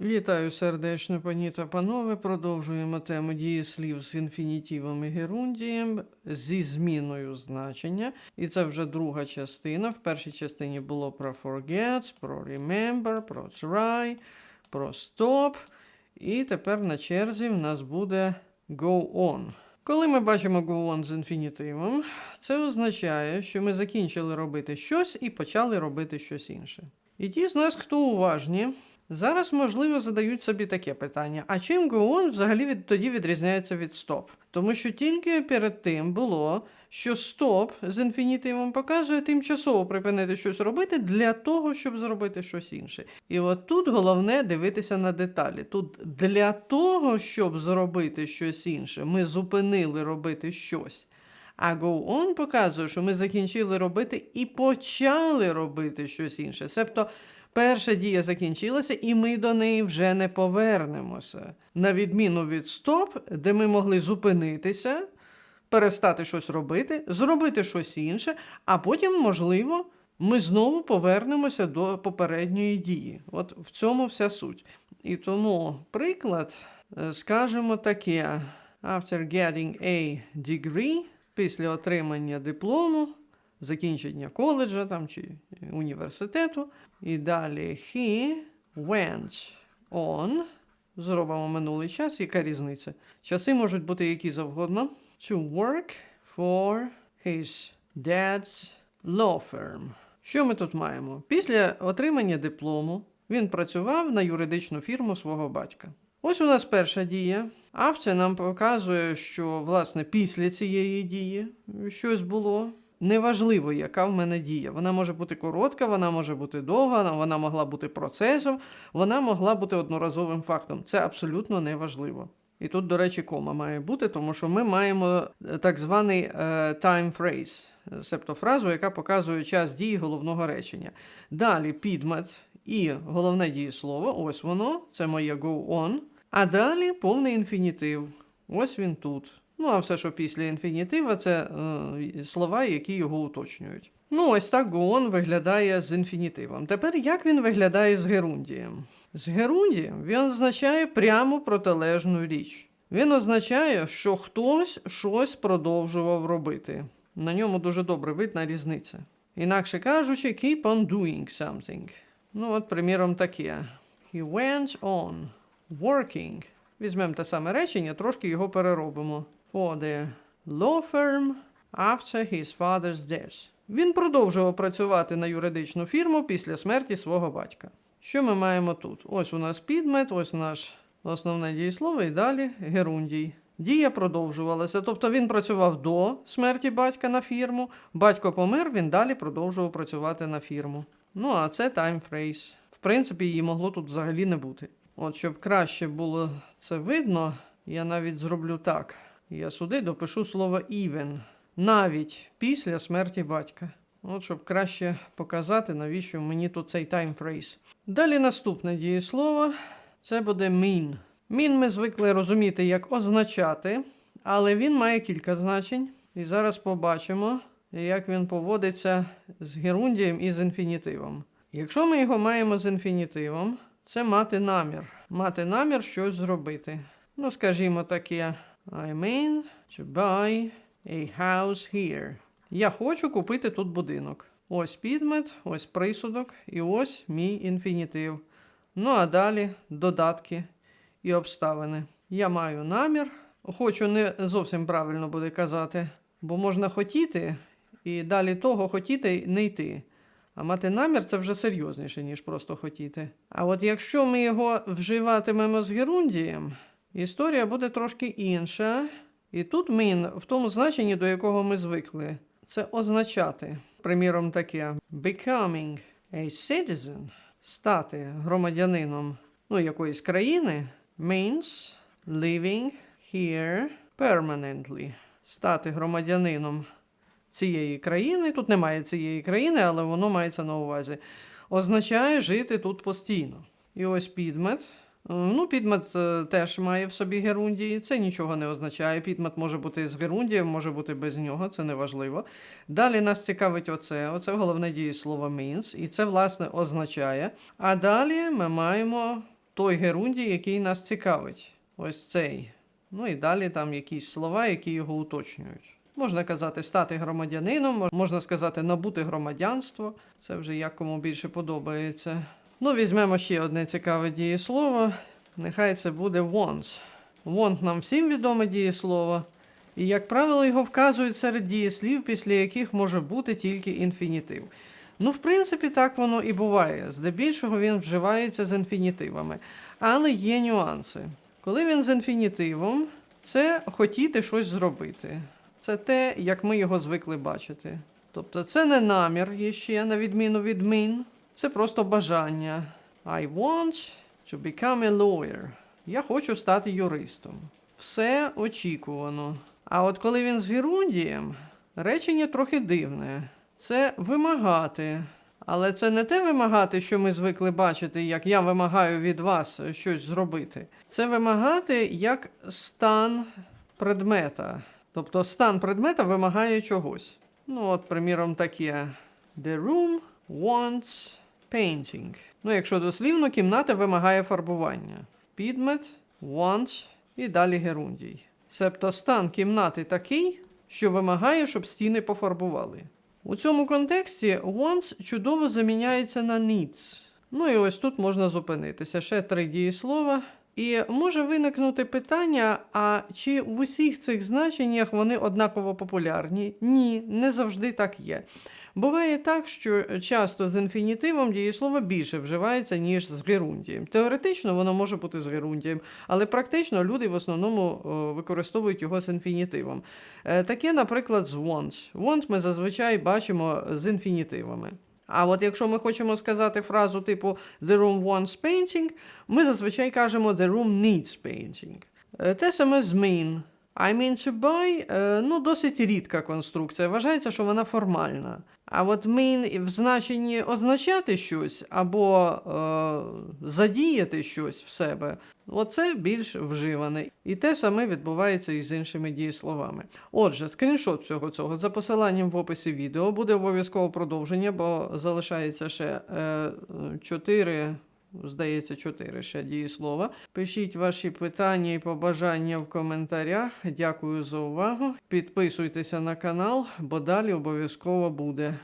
Вітаю сердечно, пані та панове. Продовжуємо тему дієслів з інфінітивом і герундієм зі зміною значення. І це вже друга частина. В першій частині було про forget, про remember, про try, про stop. І тепер на черзі в нас буде go on. Коли ми бачимо go on з інфінітивом, це означає, що ми закінчили робити щось і почали робити щось інше. І ті з нас, хто уважні, зараз, можливо, задають собі таке питання: а чим go взагалі від, тоді відрізняється від stop? Тому що тільки перед тим було, що stop з інфінітивом показує тимчасово припинити щось робити для того, щоб зробити щось інше. І от тут головне дивитися на деталі. Тут для того, щоб зробити щось інше, ми зупинили робити щось. А go on показує, що ми закінчили робити і почали робити щось інше. Себто перша дія закінчилася, і ми до неї вже не повернемося. На відміну від stop, де ми могли зупинитися, перестати щось робити, зробити щось інше, а потім, можливо, ми знову повернемося до попередньої дії. От в цьому вся суть. І тому приклад, е, скажемо таке: after getting a degree, після отримання диплому, закінчення коледжа там, чи університету, і далі he went on. Зробимо минулий час, яка різниця? Часи можуть бути які завгодно. To work for his dad's law firm. Що ми тут маємо? Після отримання диплому він працював на юридичну фірму свого батька. Ось у нас перша дія. Авце нам показує, що власне після цієї дії щось було. Неважливо, яка в мене дія. Вона може бути коротка, вона може бути довга, вона могла бути процесом, вона могла бути одноразовим фактом. Це абсолютно неважливо. І тут, до речі, кома має бути, тому що ми маємо е, так званий е, time phrase, себто фразу, яка показує час дії головного речення. Далі підмет і головне дієслово, ось воно, це моє go on. А далі повний інфінітив. Ось він тут. Ну, а все, що після інфінітива, це е, слова, які його уточнюють. Ну, ось так go виглядає з інфінітивом. Тепер як він виглядає з герундієм? З герундієм він означає прямо протилежну річ. Він означає, що хтось щось продовжував робити. На ньому дуже добре видна різниця. Інакше кажучи, keep on doing something. Ну, от, приміром, таке. He went on working. Візьмемо те саме речення, трошки його переробимо. For the law firm after his father's death. Він продовжував працювати на юридичну фірму після смерті свого батька. Що ми маємо тут? Ось у нас підмет, ось наш основне дієслово, і далі герундій. Дія продовжувалася, тобто він працював до смерті батька на фірму. Батько помер, він далі продовжував працювати на фірму. Ну а це phrase. В принципі, її могло тут взагалі не бути. От щоб краще було це видно, я навіть зроблю так. Я сюди допишу слово even, навіть після смерті батька. От щоб краще показати, навіщо мені тут цей phrase. Далі наступне дієслово це буде mean. Mean ми звикли розуміти як означати, але він має кілька значень. І зараз побачимо, як він поводиться з герундієм і з інфінітивом. Якщо ми його маємо з інфінітивом, це мати намір. Мати намір щось зробити. Ну, скажімо таке, I mean to buy a house here. Я хочу купити тут будинок. Ось підмет, ось присудок і ось мій інфінітив. Ну а далі додатки і обставини. Я маю намір. Хочу не зовсім правильно буде казати, бо можна хотіти, і далі того хотіти не йти. А мати намір це вже серйозніше, ніж просто хотіти. А от якщо ми його вживатимемо з герундієм, історія буде трошки інша. І тут mean в тому значенні, до якого ми звикли, це означати. Приміром, таке becoming a citizen, стати громадянином ну, якоїсь країни, means living here permanently. Стати громадянином цієї країни. Тут немає цієї країни, але воно мається на увазі. Означає жити тут постійно. І ось підмет. Е, Ну, підмет е, теж має в собі герундії. Це нічого не означає. Підмет може бути з герундієм, може бути без нього, це не важливо. Далі нас цікавить оце. Оце головне дієслово means, і це, власне, означає. А далі ми маємо той герундій, який нас цікавить. Ось цей. Ну і далі там якісь слова, які його уточнюють. Можна казати стати громадянином, можна сказати набути громадянство. Це вже як кому більше подобається. Ну, візьмемо ще одне цікаве дієслово. Нехай це буде want. Want нам всім відоме дієслово. І, як правило, його вказують серед дієслів, після яких може бути тільки інфінітив. Ну, в принципі, так воно і буває. Здебільшого він вживається з інфінітивами. Але є нюанси. Коли він з інфінітивом, це хотіти щось зробити. Це те, як ми його звикли бачити. Тобто це не намір є ще, на відміну від mean, це просто бажання. I want to become a lawyer. Я хочу стати юристом. Все очікувано. А от коли він з герундієм, речення трохи дивне. Це вимагати. Але це не те вимагати, що ми звикли бачити, як я вимагаю від вас щось зробити. Це вимагати як стан предмета. Тобто стан предмета вимагає чогось. Ну, от, приміром, таке: The room wants painting. Ну, якщо дослівно, кімната вимагає фарбування. Підмет wants і далі герундій. Себто стан кімнати такий, що вимагає, щоб стіни пофарбували. У цьому контексті wants чудово заміняється на needs. Ну і ось тут можна зупинитися. Ще три дієслова. І може виникнути питання: а чи в усіх цих значеннях вони однаково популярні? Ні, не завжди так є. Буває так, що часто з інфінітивом дієслово більше вживається, ніж з герундієм. Теоретично воно може бути з герундієм, але практично люди в основному використовують його з інфінітивом. Е, Таке, наприклад, з want. Want ми зазвичай бачимо з інфінітивами. А от якщо ми хочемо сказати фразу типу The room wants painting, ми зазвичай кажемо The room needs painting. Е, Те саме з mean. I mean to buy, е, ну, досить рідка конструкція. Вважається, що вона формальна. А от mean в значенні означати щось або е, задіяти щось в себе, оце більш вживане. І те саме відбувається і з іншими дієсловами. Отже, скріншот всього цього за посиланням в описі відео буде обов'язково продовження, бо залишається ще е, 4 Здається, чотири ще дієслова. Пишіть ваші питання і побажання в коментарях. Дякую за увагу. Підписуйтеся на канал, бо далі обов'язково буде.